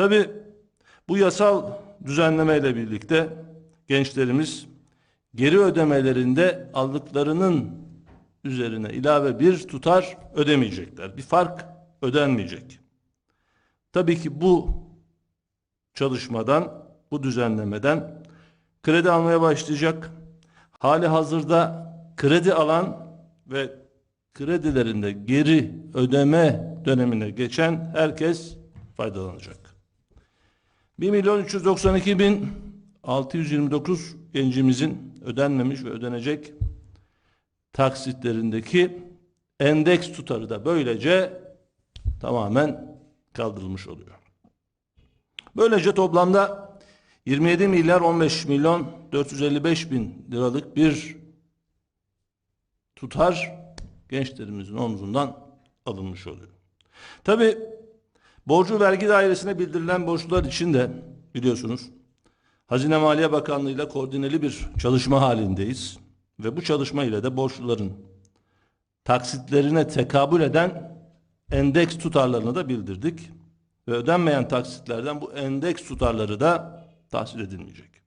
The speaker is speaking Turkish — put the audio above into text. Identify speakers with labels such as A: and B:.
A: Tabi bu yasal düzenlemeyle birlikte gençlerimiz geri ödemelerinde aldıklarının üzerine ilave bir tutar ödemeyecekler. Bir fark ödenmeyecek. Tabii ki bu çalışmadan, bu düzenlemeden kredi almaya başlayacak. Hali hazırda kredi alan ve kredilerinde geri ödeme dönemine geçen herkes faydalanacak. 1 milyon 392 bin 629 gencimizin ödenmemiş ve ödenecek taksitlerindeki endeks tutarı da böylece tamamen kaldırılmış oluyor. Böylece toplamda 27 milyar 15 milyon 455 bin liralık bir tutar gençlerimizin omzundan alınmış oluyor. Tabi borcu vergi dairesine bildirilen borçlular için de biliyorsunuz Hazine Maliye Bakanlığı ile koordineli bir çalışma halindeyiz. Ve bu çalışma ile de borçluların taksitlerine tekabül eden endeks tutarlarını da bildirdik. Ve ödenmeyen taksitlerden bu endeks tutarları da tahsil edilmeyecek.